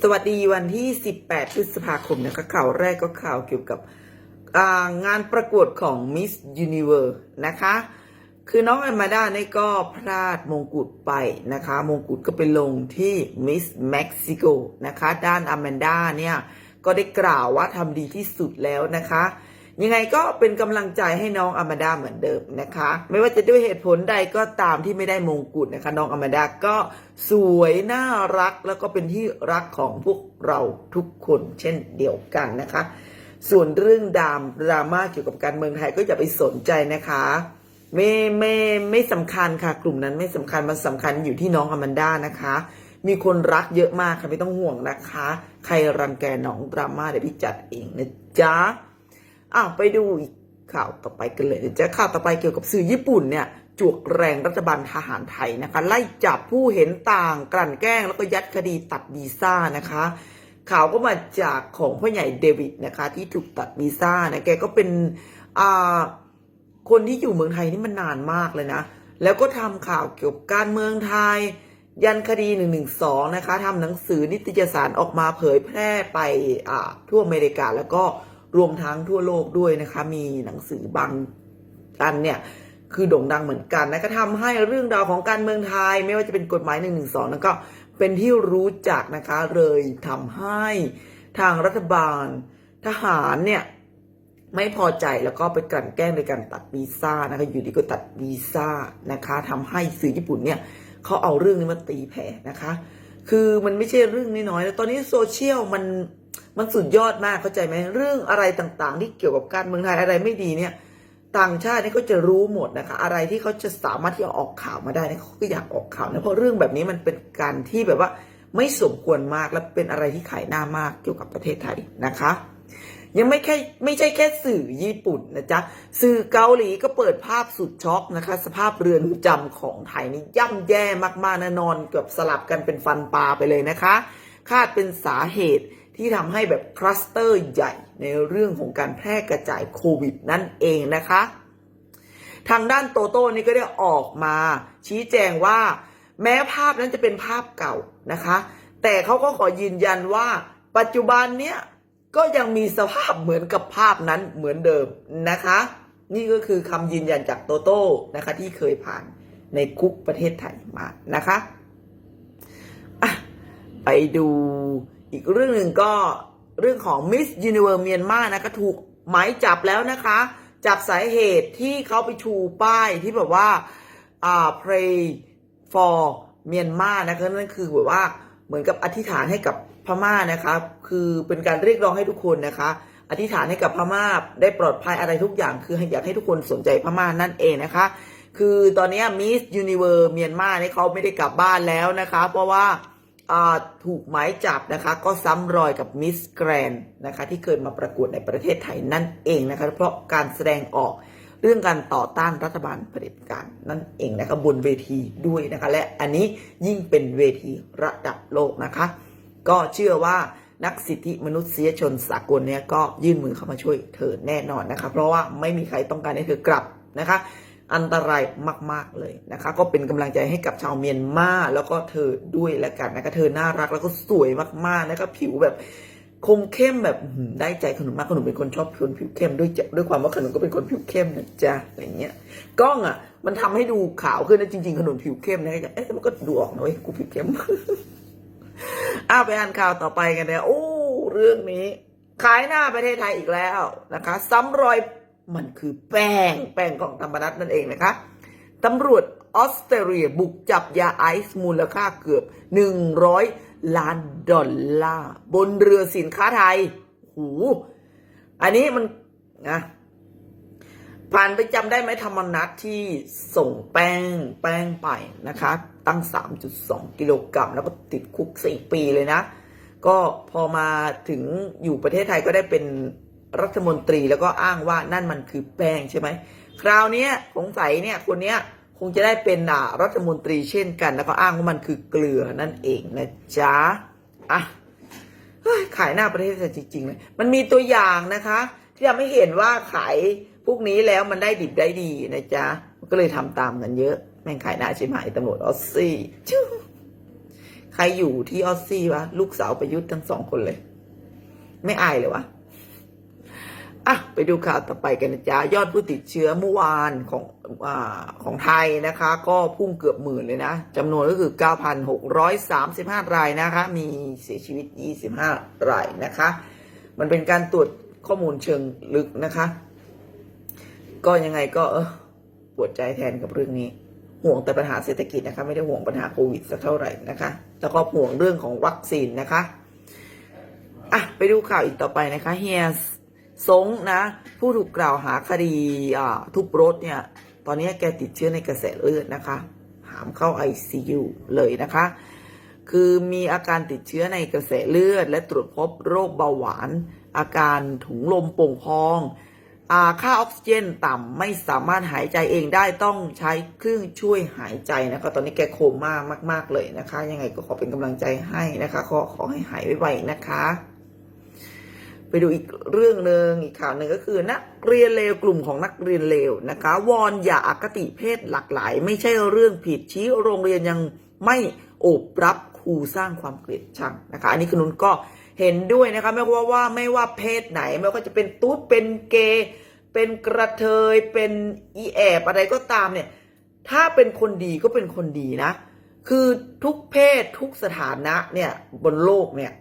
สวัสดีวันที่ 18 พฤษภาคมนะคะข่าวแรกก็ข่าวเกี่ยวกับงานประกวดของ Miss Universe นะคะ คือน้องแอมมาด้าเนี่ยก็พลาดมงกุฎไปนะคะ มงกุฎก็ไปลงที่ Miss Mexico นะคะ ด้านอแมนด้าเนี่ย ก็ได้กล่าวว่าทำดีที่สุดแล้วนะคะ ยังไงก็เป็นกำลังใจให้น้องอมนด้าเหมือนเดิมนะคะ ไม่ว่าจะด้วยเหตุผลใดก็ตามที่ไม่ได้มงกุฎนะคะ น้องอมนด้าก็สวยน่ารักแล้วก็เป็นที่รักของพวกเราทุกคนเช่นเดียวกันนะคะ ส่วนเรื่องดรามดราม่าเกี่ยวกับการเมืองไทยก็อย่าไปสนใจนะคะไม่ไม่ไม่สำคัญค่ะ กลุ่มนั้นไม่สำคัญมันสำคัญอยู่ที่น้องอแมนดานะคะ มีคนรักเยอะมากค่ะไม่ต้องห่วงนะคะ ใครรังแกน้องดราม่าเดี๋ยวพี่จัดเองนะจ๊ะ อ้าวไปดูอีกข่าวต่อไปกันเลยจะข่าวต่อไปเกี่ยวกับสื่อญี่ปุ่นเนี่ยจวกแรงรัฐบาลทหารไทยนะคะ ไล่จับผู้เห็นต่างกลั่นแกล้ง แล้วก็ยัดคดีตัดวีซ่านะคะ ข่าวก็มาจากของพ่อใหญ่เดวิดนะคะ ที่ถูกตัดวีซ่านะแกก็เป็นอ่าคนที่อยู่เมืองไทยนี่มันนานมากเลยนะ แล้วก็ทำข่าวเกี่ยวกับการเมืองไทย ยันคดี112นะคะทำหนังสือนิตยสารออกมาเผยแพร่ไปอ่าทั่วอเมริกาแล้วก็ รวมทั้งทั่วโลกด้วยนะคะ มีหนังสือบางอันเนี่ยคือโด่งดังเหมือนกันนะก็ทำให้เรื่องราวของการเมืองไทย ไม่ว่าจะเป็นกฎหมาย112นั้นก็เป็นที่รู้จักนะคะเลยทำให้ทางรัฐบาลทหารเนี่ยไม่พอใจแล้วก็ไปกลั่นแกล้งโดยการตัดวีซ่านะคะอยู่ดีก็ตัดวีซ่านะคะทำให้สื่อญี่ปุ่นเนี่ยเขาเอาเรื่องนี้มาตีแผ่นะคะ คือมันไม่ใช่เรื่องน้อยๆแล้วตอนนี้โซเชียลมัน มันสุดยอดมากเข้าใจไหมเรื่องอะไรต่างๆ ที่เกี่ยวกับการเมืองไทยอะไรไม่ดีเนี่ย ต่างชาตินี่เขาจะรู้หมดนะคะ อะไรที่เขาจะสามารถที่จะออกข่าวมาได้เนี่เขาก็อยากออกข่าวนะเพราะเรื่องแบบนี้มันเป็นการที่แบบว่าไม่สมควรมากและเป็นอะไรที่ขายหน้ามากเกี่ยวกับประเทศไทยนะคะ ยังไม่แค่ไม่ใช่แค่สื่อญี่ปุ่นนะจ๊ะสื่อเกาหลีก็เปิดภาพสุดช็อกนะคะ สภาพเรือนจำของไทยนี่ย่ำแย่มากๆนะนอนเกือบสลับกันเป็นฟันปลาไปเลยนะคะ คาดเป็นสาเหตุ ที่ทำให้แบบคลัสเตอร์ใหญ่ในเรื่องของการแพร่กระจายโควิดนั่นเองนะคะ ทางด้านโตโต้นี่ก็ได้ออกมา ชี้แจงว่า แม้ภาพนั้นจะเป็นภาพเก่านะคะ แต่เขาก็ขอยืนยันว่าปัจจุบันเนี้ยก็ยังมีสภาพเหมือนกับภาพนั้นเหมือนเดิมนะคะ นี่ก็คือคำยืนยันจากโตโต้นะคะ ที่เคยผ่านในคุกประเทศไทยมานะคะะไปดู อีกเรื่องหนึ่งก็เรื่องของ Miss Universe เมียนมานะก็ถูกหมายจับแล้วนะคะ จับสาเหตุที่เขาไปชูป้ายที่แบบว่าอ่า pray for เมียนมานะคะนั่นคือแบบว่าเหมือนกับอธิษฐานให้กับพม่านะคะคือเป็นการเรียกร้องให้ทุกคนนะคะ อธิษฐานให้กับพม่าได้ปลอดภัยอะไรทุกอย่าง คืออยากให้ทุกคนสนใจพม่านั่นเองนะคะ คือตอนนี้มิสยูนิเวอร์เมียนมาเนี่ยเขาไม่ได้กลับบ้านแล้วนะคะ เพราะว่า ถูกหมายจับนะคะ ก็ซ้ำรอยกับมิสแกรนนะคะ ที่เคยมาประกวดในประเทศไทยนั่นเองนะคะ เพราะการแสดงออกเรื่องการต่อต้านรัฐบาลเผด็จการนั่นเองนะคะบนเวทีด้วยนะคะ และอันนี้ยิ่งเป็นเวทีระดับโลกนะคะ ก็เชื่อว่านักสิทธิมนุษยชนสากลเนี่ยก็ยื่นมือเข้ามาช่วยเธอแน่นอนนะคะ เพราะว่าไม่มีใครต้องการให้เธอกลับนะคะ อันตรายมาก ๆ เลยนะคะ ก็เป็นกำลังใจให้กับชาวเมียนมาแล้วก็เธอด้วยแล้วกันนะคะเธอน่ารักแล้วก็สวยมากๆนะคะผิวแบบคมเข้มแบบได้ใจขนุนมากขนุนเป็นคนชอบคนผิวเข้มด้วยจะด้วยความว่าขนุนก็เป็นคนผิวเข้มนะจ๊ะอะไรเงี้ยกล้องอะ มันทำให้ดูขาวขึ้นนะจริง ๆ ขนุนผิวเข้มนะเอ๊ะมันก็ดูออกนะเว้ยกูผิวเข้มอ้าวไปอ่านข่าวต่อไปกันเนี่ยโอ้เรื่องนี้ ขายหน้าประเทศไทยอีกแล้วนะคะซ้ำรอย มันคือแป้งแป้งของธรรมนัตนั่นเองนะคะตำรวจออสเตรเลียบุกจับยาไอซ์มูลค่าเกือบ 100 ล้านดอลลาร์ บนเรือสินค้าไทย หู อันนี้มันนะผ่านไปจำได้ไหมธรรมนัตที่ส่งแป้งแป้งไปนะคะ ตั้ง 3.2 กิโลกรัมแล้วก็ติดคุก 4 ปีเลยนะ ก็พอมาถึงอยู่ประเทศไทยก็ได้เป็น รัฐมนตรีแล้วก็อ้างว่านั่นมันคือแป้งใช่ไหมคราวนี้สงสัยเนี่ยคนเนี้ยคงจะได้เป็นรัฐมนตรีเช่นกัน แล้วก็อ้างว่ามันคือเกลือนั่นเองนะจ๊ะอะขายหน้าประเทศไทยจริงๆเลยมันมีตัวอย่างนะคะ ที่ทำให้เห็นว่าขายพวกนี้แล้วมันได้ดิบได้ดีนะจ๊ะก็เลยทำตามกันเยอะ แม่งขายหน้าใช่ไหมตำรวจออสซี่จู้ใครอยู่ที่ออสซี่วะลูกสาวประยุทธ์ทั้งสองคนเลย ไม่อายเลยวะ อะไปดูข่าวต่อไปกันนะจ๊ะยอดผู้ติดเชื้อเมื่อวานของอของไทยนะคะ ก็พุ่งเกือบหมื่นเลยนะจำนวนก็คือ 9,635 รายนะคะ มีเสียชีวิต 25 รายนะคะ มันเป็นการตรวจข้อมูลเชิงลึกนะคะ ก็ยังไงก็เออปวดใจแทนกับเรื่องนี้ ห่วงแต่ปัญหาเศรษฐกิจนะคะ ไม่ได้ห่วงปัญหาโควิดสักเท่าไหร่นะคะแล้วก็ห่วงเรื่องของวัคซีนนะคะอะไปดูข่าวอีกต่อไปนะคะเฮียส สงนะ ผู้ถูกกล่าวหาคดีทุบรถเนี่ย ตอนนี้แกติดเชื้อในกระแสเลือดนะคะ หามเข้า ICU เลยนะคะ คือมีอาการติดเชื้อในกระแสเลือด และตรวจพบโรคเบาหวาน อาการถุงลมโป่งพองอค่าออกซิเจนต่ำไม่สามารถหายใจเองได้ต้องใช้เครื่องช่วยหายใจนะคะ ตอนนี้แกโคม่ามาก ๆ เลยนะคะ ยังไงก็ขอเป็นกำลังใจให้นะคะ ขอขอให้หายไวๆนะคะ ไปดูอีกเรื่องหนึ่งอีกข่าวหนึ่งก็คือ นักเรียนเลวกลุ่มของนักเรียนเลวนะคะ วอนอย่าอคติเพศหลากหลาย ไม่ใช่เรื่องผิดชี้โรงเรียนยังไม่โอบรับครูสร้างความเกลียดชังนะคะ อันนี้คุณนุนก็เห็นด้วยนะคะไม่ว่าว่าไม่ว่าเพศไหนไม่ว่าจะเป็นตุ๊ดเป็นเกย์เป็นกระเทยเป็นอีแอบอะไรก็ตามเนี่ย ถ้าเป็นคนดีก็เป็นคนดีนะ คือทุกเพศทุกสถานะเนี่ยบนโลกเนี่ย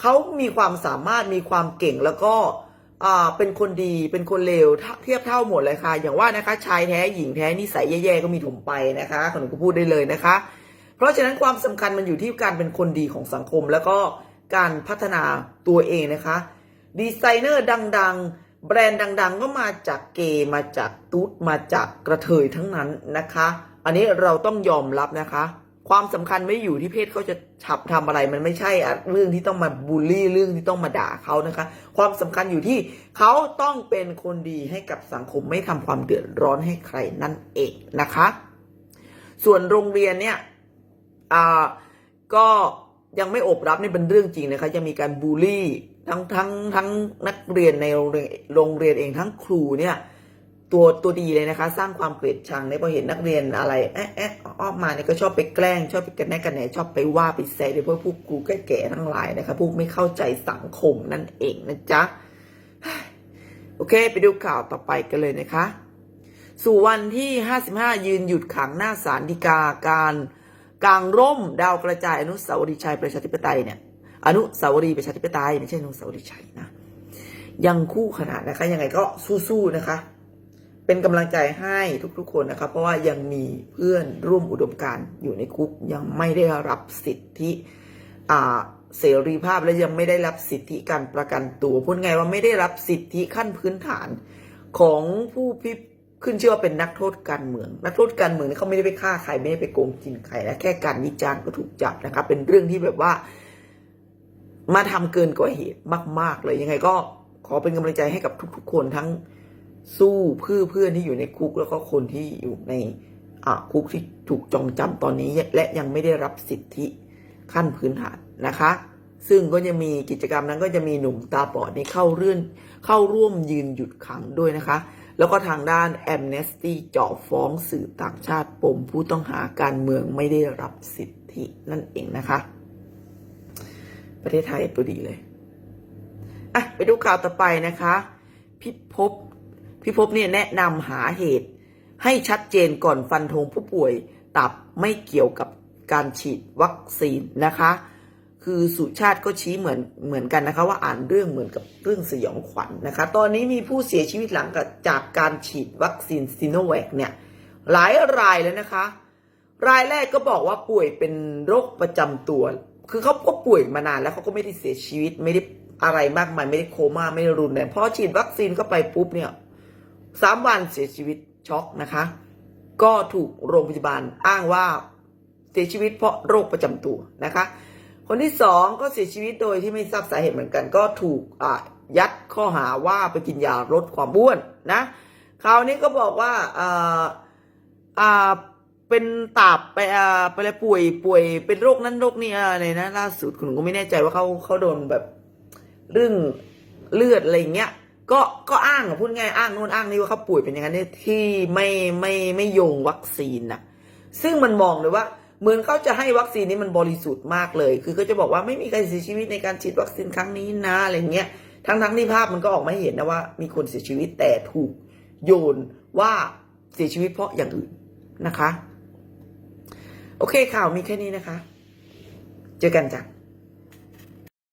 เขามีความสามารถมีความเก่งแล้วก็อ่าเป็นคนดีเป็นคนเลวเทียบเท่าหมดเลยค่ะ อย่างว่านะคะชายแท้หญิงแท้นิสัยแย่ๆก็มีถมไปนะคะขนมก็พูดได้เลยนะคะ เพราะฉะนั้นความสำคัญมันอยู่ที่การเป็นคนดีของสังคม แล้วก็การพัฒนาตัวเองนะคะ ดีไซเนอร์ดังๆ แบรนด์ดัง ๆ ก็มาจากเกย์มาจากตุ๊ดมาจากกระเทยทั้งนั้นนะคะ อันนี้เราต้องยอมรับนะคะ ความสำคัญไม่อยู่ที่เพศเขาจะฉับทำอะไร มันไม่ใช่อะเรื่องที่ต้องมาบูลลี่เรื่องที่ต้องมาด่าเขานะคะ ความสำคัญอยู่ที่เขาต้องเป็นคนดีให้กับสังคมไม่ทำความเดือดร้อนให้ใครนั่นเองนะคะ ส่วนโรงเรียนเนี่ยอ่าก็ยังไม่อบรับนี่เป็นเรื่องจริงนะคะจะมีการบูลลี่ทั้งทั้งทั้งนักเรียนในโรงเรียนโรงเรียนเองทั้งครูเนี่ย ตัวตัวดีเลยนะคะ สร้างความเกลียดชังเนี่ยพอเห็นนักเรียนอะไรแอะแอะออกมาเนี่ยก็ชอบไปแกล้ง ชอบไปกันแน่กันแหนชอบไปว่าไปแซะโดยเฉพาะพวกครูแก่ๆทั้งหลายนะคะพวกไม่เข้าใจสังคมนั่นเองนะจ๊ะโอเค ไปดูข่าวต่อไปกันเลยนะคะ สู่วันที่ 55 ยืนหยุดขังหน้าศาลฎีกาการกลางร่มดาวกระจายอนุสาวรีย์ชัยประชาธิปไตยเนี่ยอนุสาวรีย์ประชาธิปไตยไม่ใช่อนุสาวรีย์ชัยนะยังคู่ขนาดนะคะยังไงก็สู้ๆนะคะ เป็นกำลังใจให้ทุกๆคนนะคะเพราะว่ายังมีเพื่อนร่วมอุดมการณ์อยู่ในคุกยังไม่ได้รับสิทธิอาเสรีภาพและยังไม่ได้รับสิทธิการประกันตัวพูดไงว่าไม่ได้รับสิทธิขั้นพื้นฐานของผู้พิขึ้นชื่อว่าเป็นนักโทษการเมือง นักโทษการเมืองเขาไม่ได้ไปฆ่าใครไม่ได้ไปโกงกินใครนะแค่การวิจารณ์ก็ถูกจับนะคะเป็นเรื่องที่แบบว่า มาทำเกินกว่าเหตุมาก ๆ เลยยังไงก็ขอเป็นกำลังใจให้กับทุก ๆ คนทั้ง สู้เพื่อเพื่อนที่อยู่ในคุกแล้วก็คนที่อยู่ในคุกที่ถูกจองจำตอนนี้ และยังไม่ได้รับสิทธิขั้นพื้นฐานนะคะ ซึ่งก็จะมีกิจกรรมนั้นก็จะมีหนุ่มตาบอดนี่เข้าเรื่องเข้าร่วมยืนหยุดขังด้วยนะคะ แล้วก็ทางด้านแอมเนสตีเจาะฟ้องสื่อต่างชาติปมผู้ต้องหาการเมืองไม่ได้รับสิทธินั่นเองนะคะ ประเทศไทยตัวดีเลยอะไปดูข่าวต่อไปนะคะ พิภพ พิภพเนี่ยแนะนำหาเหตุ ให้ชัดเจนก่อนฟันธงผู้ป่วยตับไม่เกี่ยวกับการฉีดวัคซีนนะคะ คือสุชาติก็ชี้เหมือนเหมือนกันนะคะ ว่าอ่านเรื่องเหมือนกับเรื่องสยองขวัญนะคะ ตอนนี้มีผู้เสียชีวิตหลังจากการฉีดวัคซีนซีโนแวคเนี่ยหลายรายแล้วนะคะ รายแรกก็บอกว่าป่วยเป็นโรคประจำตัว คือเขาก็ป่วยมานานแล้วเขาก็ไม่ได้เสียชีวิตไม่ได้อะไรมากมายไม่ได้โคม่าไม่ได้รุนแรงพอฉีดวัคซีนเข้าไปปุ๊บเนี่ย สามวันเสียชีวิตช็อกนะคะ ก็ถูกโรงพยาบาลอ้างว่าเสียชีวิตเพราะโรคประจำตัวนะคะ คนที่สองก็เสียชีวิตโดยที่ไม่ทราบสาเหตุเหมือนกัน ก็ถูกยัดข้อหาว่าไปกินยาลดความอ้วนนะคราวนี้ก็บอกว่าอ่าอ่าเป็นตับไปอ่าไปอะไรป่วยป่วยเป็นโรคนั้นโรคนี้อะไรนะล่าสุดคุณก็ไม่แน่ใจว่าเขาเขาโดนแบบเรื่องเลือดอะไรเงี้ย ก็ก็อ้างอะพูดง่ายอ้างนู่นอ้างนี่ว่าเขาป่วยเป็นอย่างนั้นเนี่ยที่ไม่ไม่ไม่โยงวัคซีนนะซึ่งมันมองเลยว่าเหมือนเขาจะให้วัคซีนนี้มันบริสุทธิ์มากเลย คือเขาจะบอกว่าไม่มีใครเสียชีวิตในการฉีดวัคซีนครั้งนี้นะอะไรเงี้ย ทั้งทั้งๆที่ภาพมันก็ออกมาเห็นนะว่า มีคนเสียชีวิตแต่ถูกโยนว่าเสียชีวิตเพราะอย่างอื่นนะคะ โอเคข่าวมีแค่นี้นะคะ เจอกันจ้ะ